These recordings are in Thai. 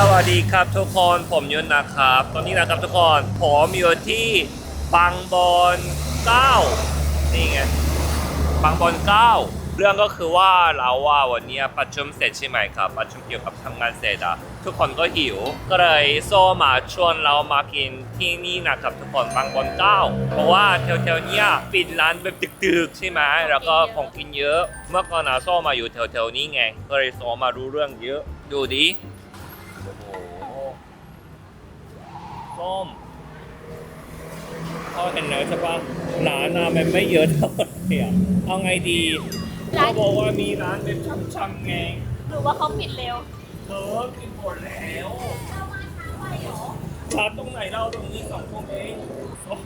สวัสดีครับทุกคนผมยุนนะครับ ตอนนี้นะครับทุกคนผมอยู่ที่บางบอนเก้านี่ไงบางบอนเก้าเรื่องก็คือว่าเราว่าวันนี้ประชุมเสร็จใช่ไหมครับ ประชุมเกี่ยวกับทำงานเสร็จอะทุกคนก็หิว ก็เลยโซมาชวนเรามากินที่นี่นะครับทุกคนบางบอนเก้าเพราะว่าแถวๆเนี้ยปิดร้านแบบดึกๆใช่ไหมแล้วก็ของกินเยอะ เมื่อก่อนอะโซมาอยู่แถวๆนี้ไง ก็เลยโซมารู้เรื่องเยอะ ดูดิ ส้มพอเห็นแล้วใช่ปะร้านอะมันไม่เยอะเท่าไหร่อะเอาไงดีเขาบอกว่ามีร้านเป็นช่ำๆไงหรือว่าเขาปิดเร็วเออกินหมดแล้วชาร์จตรงไหนเราตรงนี้สองคนเองส้ม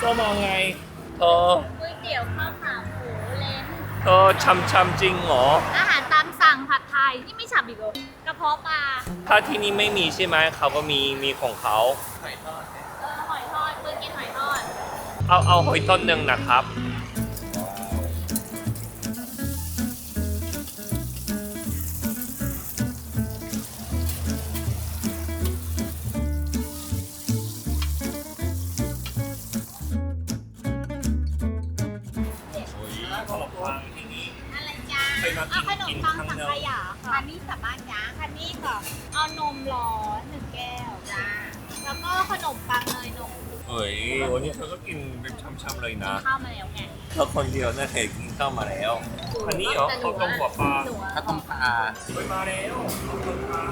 ส้มเอาไงเธอก๋วยเตี๋ยวข้าวขาหมูเลนเธอช่ำๆจริงเหรอ อาหารตามสั่งผัดไทยนี่ไม่ฉ่ำอีกเหรอ กระเพาะปลาถ้าที่นี่ไม่มีใช่ไหมเขาก็มีมีของเขาเออหอยทอดเพื่อนกินหอยทอด เอาเอาหอยต้นหนึ่งนะครับ เคยมากินเอาขนมกินปังครั้งสังเดียวขยาค่ะคันนี้กลับบ้านจ้าคันนี้ก่อนเอานมร้อนหนึ่งแก้วจ้าแล้วก็ขนมปังเนยนมเฮ้ยวันนี้เธอก็กินเป็นช่ำๆเลยนะข้าวมาแล้วไงเธอคนเดียวน่าเคยกินข้าวมาแล้วอันนี้เหรอแต่หข้าวต้มหัวปลาหนูอะข้าวต้มปลาเฮ้ยมาแล้วข้าวต้มปลา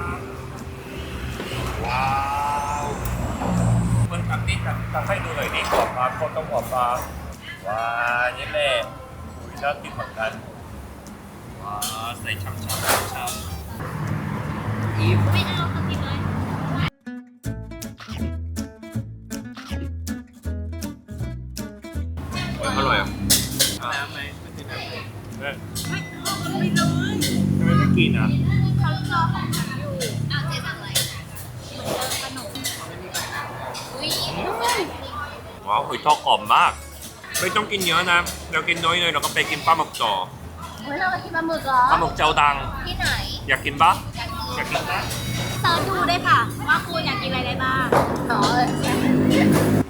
ว้าวมันทำนี่ทำทำให้ดูหน่อยนี่หัวปลาข้าวต้มหัวปลาว้าวนี่แหละอุ้ยน่ากินเหมือนกัน ว้าวใส่ช่ำๆช่ำช้ำอีฟไม่เอาเขากินเลยอร่อยอะน้ำไหมไม่ใช่น้ำไหมเนี่ยไม่เอาไม่ไมไม่กินอะเขารอของฉันอยู่เอาเจ๊สั่งอะไรเหมือนเดิมขนมอุ้ยว้าวหอยทอดกรอบมาก ไม่ต้องกินเยอะนะ เรากินน้อยเลยเราก็ไปกินปลาหมกจ่อ เฮ้ยเราไปกินปลาหมึกเหรอปลาหมึกเจ้าดัง ที่ไหนอยากกินปะอยากกินปะเซิร์ชดูได้ค่ะ ว่าคุณอยากกินอะไรได้บ้างอ๋อ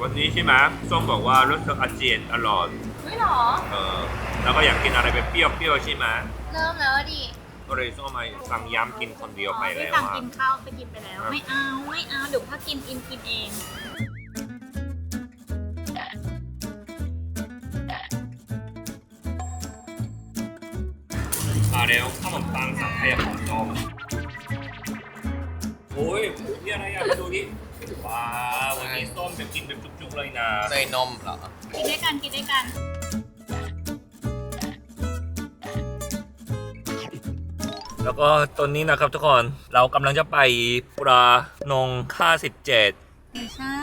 วันนี้ใช่ไหมส้มบอกว่ารู้สึกอาเจียนตลอดไม่หรอ เออแล้วก็อยากกินอะไรแบบเปรี้ยวๆใช่ไหมเริ่มแล้วดิก็เลยส้มมาสั่งย้ำกินคนเดียวไปไม่แล้วสั่งอะกินข้าวไปกินไปแล้ว ไม่เอาไม่เอาเดี๋ยวถ้ากินอินกินเอง แล้วขนมปังสั่งขยับของนมโอ้ยนี่อะไรอะดูดิว้าววันนี้ส้มจะกินแบบจุกๆเลยนะเนยนมเหรอ กินด้วยกันกินด้วยกันแล้วก็ตอนนี้นะครับทุกคนเรากำลังจะไปปลานงค่า 17 ไม่ใช่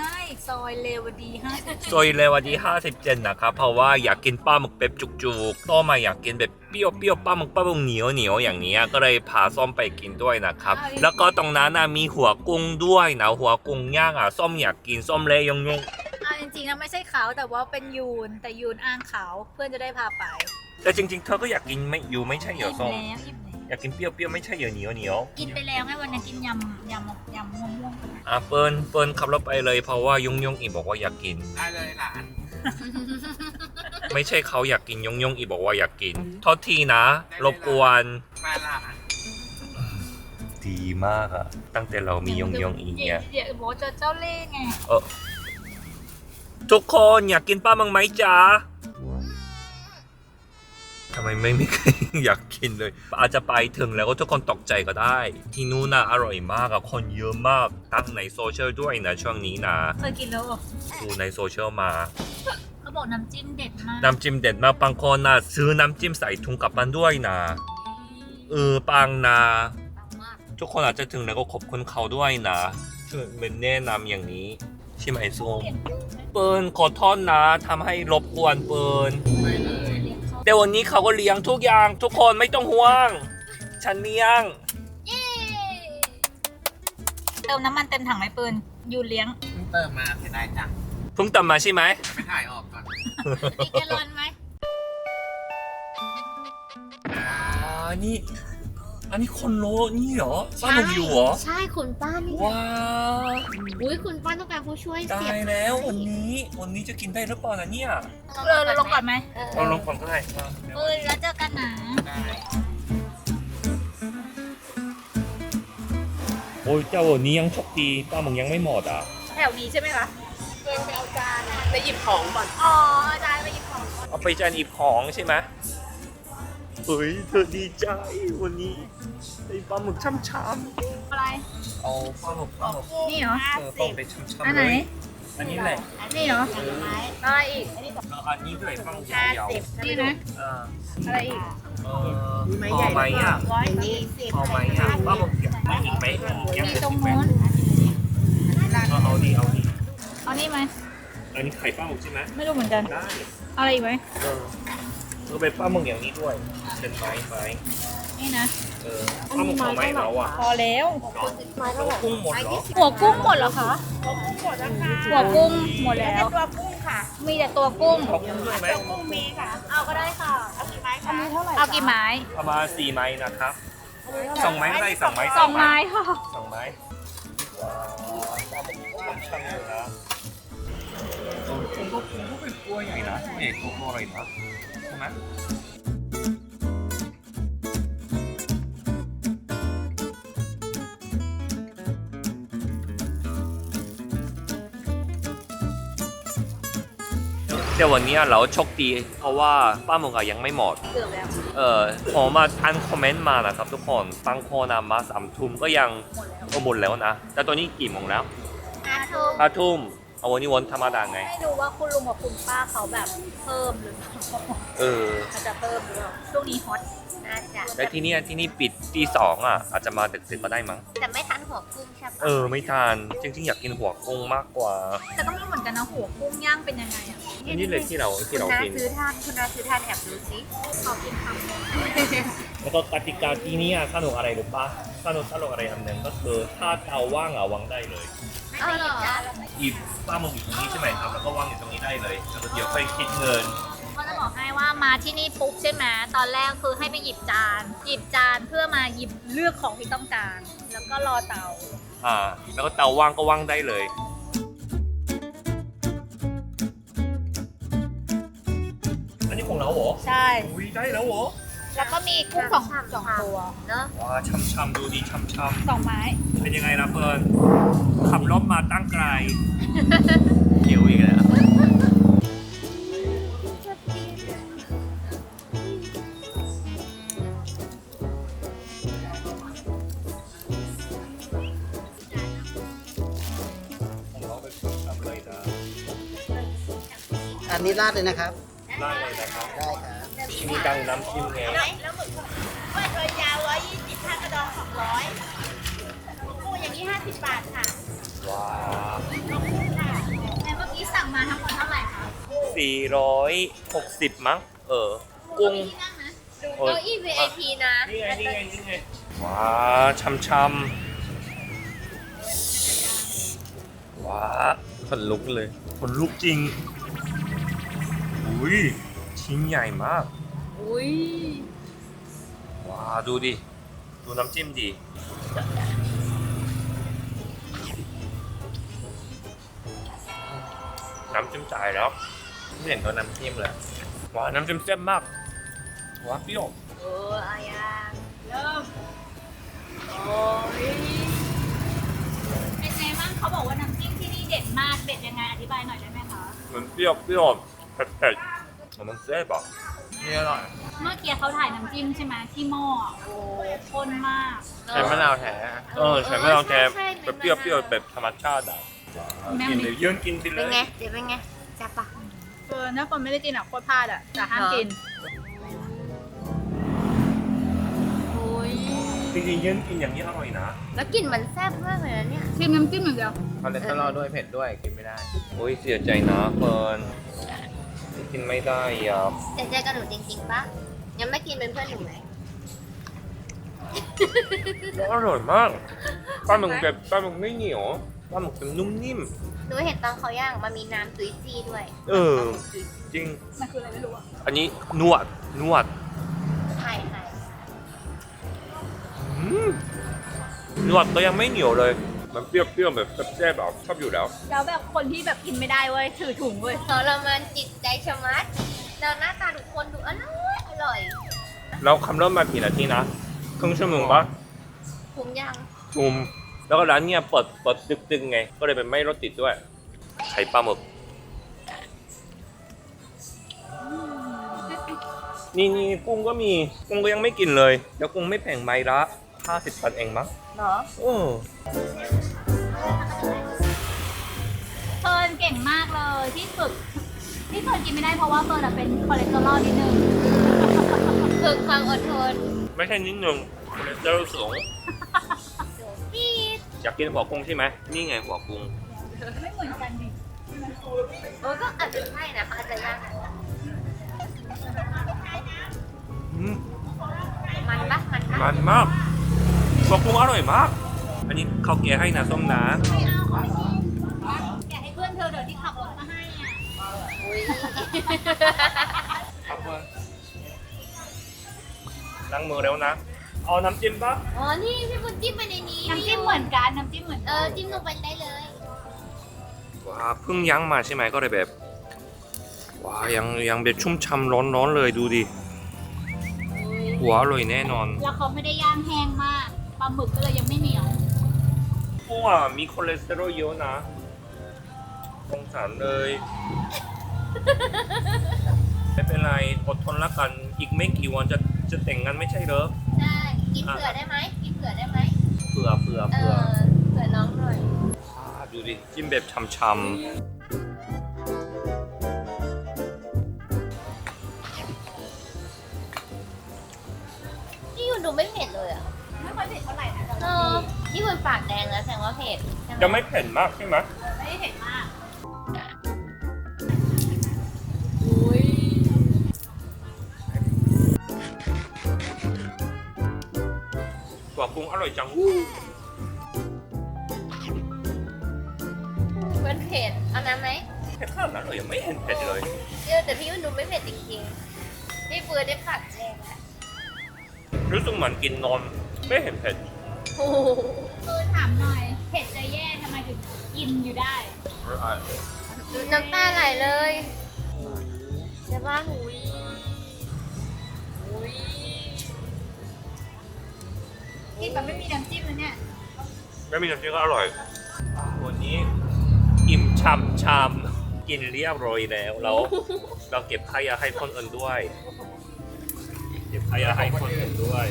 ซอยเลวดีห้าซอยเลวดี57นะครับเพราะว่าอยากกินปลาหมึกแบบจุกๆต้อมาอยากกินแบบเปรี้ยวเปรี้ยวๆปลาหมึกปลาหมึกเหนียวเหนียวๆอย่างเนี้ยก็เลยพาส้มไปกินด้วยนะครับ แล้วก็ตรงนั้นนะมีหัวกุ้งด้วยนะหัวกุ้งย่างอะส้มอยากกินส้มเลยยงยงเอาจริงๆนะไม่ใช่เขาแต่ว่าเป็นยูนแต่ยูนอ้างเขาเพื่อนจะได้พาไปๆแต่จริง ๆ เธอก็อยากกินไม่อยู่ไม่ใช่เหรอส้มแล้วอิ่มแล้ว อยากกินเปรี้ยวเปรี้ยวๆไม่ใช่เหรอเหนียวเหนียวกินไปแล้วไงวันนี้กินยำยำยำม่วงๆไปๆอะเปิ้ลเปิ้ลขับรถไปเลยเพราะว่ายงยงอีบอกว่าอยากกิน ได้เลยหลานไม่ใช่เขาอยากกินยงยงอีบอกว่าอยากกินโทษทีนะ รบกวนมาหลานดีมากอะตั้งแต่เรามียงยงอีเนี่ยเดี๋ยวบอกว่าเจอเจ้าเล่ห์ไงเออทุกคนอยากกินป้ามังไหมจ๊ะ ทำไมไม่มีใครอยากกินเลย อาจจะไปถึงแล้วก็ทุกคนตกใจก็ได้ ที่นู้นน่ะอร่อยมากอะคนเยอะมากตั้งในโซเชียลด้วยนะช่วงนี้นะเคยกินแล้วเหรอดูในโซเชียลมาเขาบอกน้ำจิ้มเด็ดมากน้ำจิ้มเด็ดมากบางคนน่ะซื้อน้ำจิ้มใส่ถุงกลับบ้านด้วยนะเออปังนะมากทุกคนอาจจะถึงแล้วก็ขอบคุณเขาด้วยนะช่วยเป็นแนะนำอย่างนี้ใช่ไหมส้มเปิลขอโทษนะทำให้รบกวนเปิลไม่เลย แต่วันนี้เขาก็เลี้ยงทุกอย่าง ทุกคนไม่ต้องห่วง ฉันเลี้ยงเย้เติมน้ำมันเต็มถังไหมปืนยูเลี้ยงเพิ่งเติมมาเสียดายจังเพิ่งตำมาใช่ไหมไปถ่ายออกก่อนมีแกลลอนไหมอ่านี่ อันนี้คนโลนี่เหรอป้าหนุ่มอยู่เหรอ ใช่คุณป้านี่ว้าวอุ้ยคุณป้าต้องการผู้ช่วยตาเสียบยแล้ววันนี้ วันนี้จะกินได้หรือเปล่านะเนี่ยเออเราลงก่อนไหมเราลงก่อนก็ได้เออแล้วเจอกันนะโอ้ยเจ้าวันนี้ยังโชคดีป้ามึงยังไม่หมดอะแถวนี้ใช่ไหมคะเดินไปเอาจานอะไปหยิบของก่อนอ๋ออาจารย์ไปหยิบของเอาไปจานอีบของใช่ไหม เฮ้ยเธอดีใจวันนี้ไอ้ปลาหมึกช่ำอะไรๆเอาปลาหมึกปลาหมึกนี่เหรอ เออต้องไปช่ำอันๆไหน เลยอันนี้แหละนี่เหรออะไรอีก แล้วอันนี้ด้วยปลาหมึกยาวนี่นะ ๆเอออะไรอีก เออพอไหมอะร้อยสี่สิบพอไหมอะปลาหมึกอยากไม่อีกไหมยังมีไม่ตรงอีกไหมนู้นเอาเอาดีเอาดีเอานี่ไหม อันนี้ไข่ปลาหมึกใช่ไหมไม่รู้เหมือนกัน ได้ อะไรอีกไหมเออ เออเป็นปลาหมึกอย่างนี้ด้วย เป็นไม้ไม้นี่นะเออปลาหมึกพอไหมเราอะพอแล้วแล้วกุ้งหมดเหรอหัวกุ้งหมดเหรอคะหัวกุ้งหมดแล้วตัวกุ้งค่ะ มีแต่ตัวกุ้งเอากุ้งด้วยไหมกุ้งมีค่ะ เอาก็ได้ค่ะ เอากี่ไม้คะเท่าไหร่เอากี่ไม้ประมาณสี่ไม้นะครับสองไม้ก็ได้สองไม้สองไม้ค่ะสองไม้ว้าวช่างเลยนะ เออกุ้งก็กุ้งก็เป็นตัวใหญ่นะเอกตัวอะไรนะใช่ไหมเดี๋ยววันนี้เราโชคดีเพราะว่าป้าหมึกอะยังไม่หมด เกือบแล้วเอ่อผมมาอ่านคอมเมนต์มานะครับทุกคนบางคนอะมาสามทุ่มก็ยังหมดแล้วก็หมดแล้วนะ แต่ตอนนี้กี่โมงแล้วอาทูมห้าทุ่ม เอาวันนี้วันธรรมดาไงไม่รู้ว่าคุณลุงกับคุณป้าเขาแบบเพิ่มหรือเปล่าเอออาจจะเพิ่มหรือเปล่าช่วงนี้ฮอตน่าจะแต่ที่เนี่ยที่นี่ปิดตีสองอะ อาจจะมาดึกๆก็ได้มั้ง แต่ไม่ทันหัวกุ้งใช่ปะเออ ไม่ทาน จริงๆ อยากกินหัวกุ้งมากกว่า แต่ก็ไม่รู้เหมือนกันนะหัวกุ้งย่างเป็นยังไงอะนี่เลยที่เราที่เรากินซื้อทานคุณนาซื้อทานแอบดูสิขอกินคำหนึงแล้วก็กติกาที่เนี่ยสนุกอะไรรู้ปะ สนุกสนุกอะไรอันหนึ่งก็คือถ้าเตาว่างอะวางได้เลยเอาเหรอหยิบปลาหมึกอยู่ตรงนี้ใช่ไหมครับ แล้วก็วางอยู่ตรงนี้ได้เลยแล้วก็เดี๋ยวค่อยคิดเงิน เขาจะบอกให้ว่ามาที่นี่ปุ๊บใช่ไหมตอนแรกคือให้ไปหยิบจาน หยิบจานเพื่อมาหยิบเลือกของที่ต้องการ แล้วก็รอเตา อ่า แล้วก็เตาว่างก็ว่างได้เลย อันนี้ของเราเหรอใช่ อุ้ยได้แล้วเหรอ แล้วก็มีกุ้งสองสองตัวเนาะว้าช่ำๆดูดีช่ำสองไม้ๆเป็นยังไงล่ะเฟิร์นขับรถมาตั้งไกลหิวอีกแล้วของเราเป็นช่ำๆเลยนะอันนี้ราดเลยนะครับ ได้เลยนะครับ ได้ครับ ที่นี่ดังน้ำจิ้มไงแล้วหมึกกล้วยตัวยาวร้อยยี่สิบห้ากระดองสองร้อยกุ้งอย่างนี้ห้าสิบบาทค่ะว้าวในเมื่อกี้สั่งมาทั้งหมดเท่าไหร่คะสี่ร้อยหกสิบมั้ง เออ กุ้งที่นั่งนะโอ้ยเก้าอี้ VIP นะ นี่ไง นี่ไง นี่ไง ว้าวช่ำๆว้าวขนลุกเลย ขนลุกจริง อุ้ย ชิ้นใหญ่มาก อุ้ยว้าวดูดิ ดูน้ำจิ้มดิน้ำจิ้มจ่ายแล้วไม่เห็นตัวน้ำจิ้มเลยว้าวน้ำจิ้มเส้นมากว้าวเปรี้ยวเอออายังเริ่มโอ้ยเป็นไงบ้างเขาบอกว่าน้ำจิ้มที่นี่เด็ดมากเด็ดยังไงอธิบายหน่อยได้ไหมคะเหมือนเปรี้ยวเปรี้ยวเผ็ดเผ็ดๆมันเซ่บอะ นี่อร่อย เมื่อกี้เขาถ่ายน้ำจิ้มใช่ไหมที่หม้ออะโอ้ข้นมากใช้มะนาวแท้เออใช่ไหมเราแกใช่แบบเปรี้ยวเปรี้ยวๆแบบธรรมชาติอะแม่กินมีเลยยื่นกินไปเลเป็นยไงเดี๋ยวเป็นไงแซ่บปะเออถ้าคนไม่ได้กินอะโคตรพลาดอะแต่ห้ามกิน โอ้ยจริงๆยื่นกินอย่างนี้อร่อยนะแล้วกลิ่นมันแซ่บมากเลยนะเนี่ยชิมน้ำจิ้มอย่างเดียวคอเลสเตอรอลด้วยเผ็ดด้วยกินไม่ได้ โอ้ยเสียใจนะเฟิร์น กินไม่ได้อะแต่ใจกับหนูจริงๆปะยังไม่กินเป็นเพื่อนหนูไหมอร่อยมากปลาหมึกแบบปลาหมึกไม่เหนียวปลาหมึกเป็นนุ่มนิ่มหนูเห็นตอนเขาย่างมันมีน้ำจุยซี่ด้วย เออปลาหมึกจุยซี่จริง มันคืออะไรไม่รู้อะ อันนี้นวดนวดไข่ไข่อืมหนวดก็ยังไม่เหนียวเลย มันเปรี้ยวๆแบบแซ่บๆแบบชอบอยู่แล้ว แล้วแบบคนที่แบบกินไม่ได้เว้ยถือถุงเว้ยทรมานจิตใจชะมัดเราหน้าตาทุกคนดูอร่อยอร่อยแล้วคำเริ่มมากี่นาทีนะครึ่งชั่วโมงปะคุ้มยังชุมแล้วก็ร้านเนี่ยเปิดเปิดดึกๆไง ก็เลยเป็นไม่รถติดด้วย ไข่ปลาหมึกนี่นี่กุ้งก็มีกุ้งก็ยังไม่กินเลย แล้วกุ้งไม่แพงใบละ 50บาทเองมั้งเนาะโอ้เฟิร์นเก่งมากเลยที่ฝึกที่เฟิร์นกินไม่ได้เพราะว่าเฟิร์นอะเป็นคอเลสเตอรอลนิดนึงฝึกความอดทนไม่ใช่นิดนึงคอเลสเตอรอลสูงปีดอยากกินหัวกุ้งใช่ไหมนี่ไงหัวกุ้งไม่เหมือนกันดิโอ้ก็อาจจะใช่นะอาจจะยากอืมมันปะมันปะมันมาก หัวกุ้งอร่อยมาก อันนี้เขาเกลี่ยให้นะส้มนะไม่เอาเขาไม่กินแกะให้เพื่อนเธอเดี๋ยวที่ขับรถมาให้อะอุ้ยล้างมือแล้วนะ เอาน้ำจิ้มปะอ๋อ นี่พี่บุญจิ้มไปในนี้น้ำจิ้มเหมือนกันน้ำจิ้มเหมือนเอกันอจิ้มลงไปได้เลยว้าเพิ่งยั้งมาใช่ไหมก็เลยแบบว้ายังยังแบบชุ่มช่ำร้อนร้อนๆเลยดูดิหัวอร่อยแน่นอน แล้วเขาไม่ได้ย่างแห้งมากป ลาหมึกก็เลยยังไม่เหนียวกุ้งอะมีคอเลสเตอรอลเยอะนะสงสารเลย ไม่เป็นไรอดทนละกัน อีกไม่กี่วันจะจะแต่งงานไม่ใช่เหรอ ใช่ กินเผื่อได้ไหมกินเผื่อได้ไหมเผื่อเผื่อเอเผื่ออเผื่อน้องหน่อยาดูดิ จิ้มแบบช่ำ ปากแดงแล้วแสดงว่าเผ็ดใช่ไหมๆจะไม่เผ็ดมากใช่ไหมไม่ได้เผ็ดมากตัวกุ้งอร่อยจังมันเผ็ดเอาน้ำไหมเผ็ดขนาดนั้นเลยยังไม่เห็นเผ็ดเลยเดี๋ยวแต่พี่คุณดูไม่เผ็ดจริงๆพี่เฟือได้ปากแดงแล้วรู้สึกเหมือนกินนอนไม่เห็นเผ็ด โอ้โห คือถามหน่อยเผ็ดจะแย่ทำไมถึงกินอยู่ได้ น้ำตาไหลเลยใช่ป่ะหุยหุยกินแบบไม่มีน้ำจิ้มเลยเนี่ยไม่มีน้ำจิ้มก็อร่อย วันนี้อิ่มช่ำช่ำกินเรียบร้อยแล้วแล้ว เราเก็บขยะให้คนอื่นด้วย เก็บขยะให้คนอื่นด้วย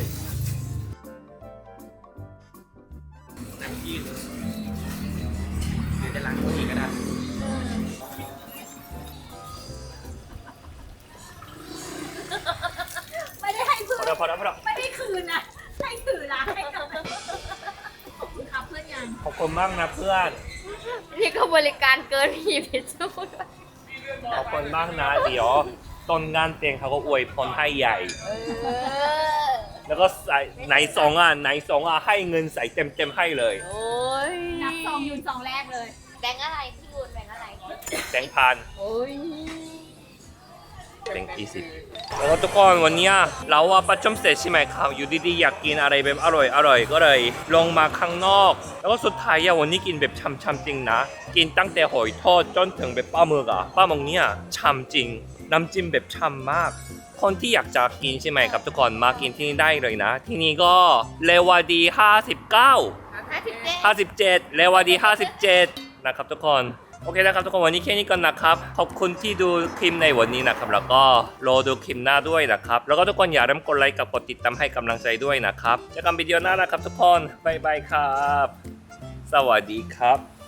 พอแล้วพอแล้วไม่ได้คืนนะให้ถือร้านให้กับขอบคุณครับเพื่อนยังขอบคุณมากนะเพื่อน นี่ก็บริการเกินพี่พิจูดขอบคุณมากนะเดี๋ยวตอนงานแต่งเขาก็อวยพรให้ใหญ่ เออ แล้วก็ใส่ไหนสองอะไหนสองอะให้เงินใส่เต็มเต็มๆให้เลย โอ้ยนับซองยูนซองแรกเลย แบงค์อะไรพี่บุญแบงค์อะไรแบงค์พัน โอ้ย แบงค์ยี่สิบแล้วก็ทุกคนวันเนี้ยเราว่าประชุมเสร็จใช่ไหมครับอยู่ดีๆอยากกินอะไรแบบอร่อยอร่อยก็เลย ลงมาข้างนอก แล้วก็สุดท้ายอะวันนี้กินแบบช่ำๆจริงนะ กินตั้งแต่หอยทอดจนถึงแบบปลาหมึกอะปลาหมึกเนี่ยช่ำจริง น้ำจิ้มแบบช่ำมากคนที่อยากจะกินใช่ไหมครับทุกคนมากินที่นี่ได้เลยนะ ที่นี่ก็เลวาดี 59ห้าสิบเจ็ด57 เลวาดี 57 นะครับทุกคน โอเคนะครับทุกคนวันนี้แค่นี้ก่อนนะครับ ขอบคุณที่ดูคลิปในวันนี้นะครับ แล้วก็รอดูคลิปหน้าด้วยนะครับ แล้วก็ทุกคนอย่าลืมกดไลค์กับกดติดตามให้กำลังใจด้วยนะครับเจอกันวิดีโอหน้านะครับทุกคนบายบายครับ สวัสดีครับบ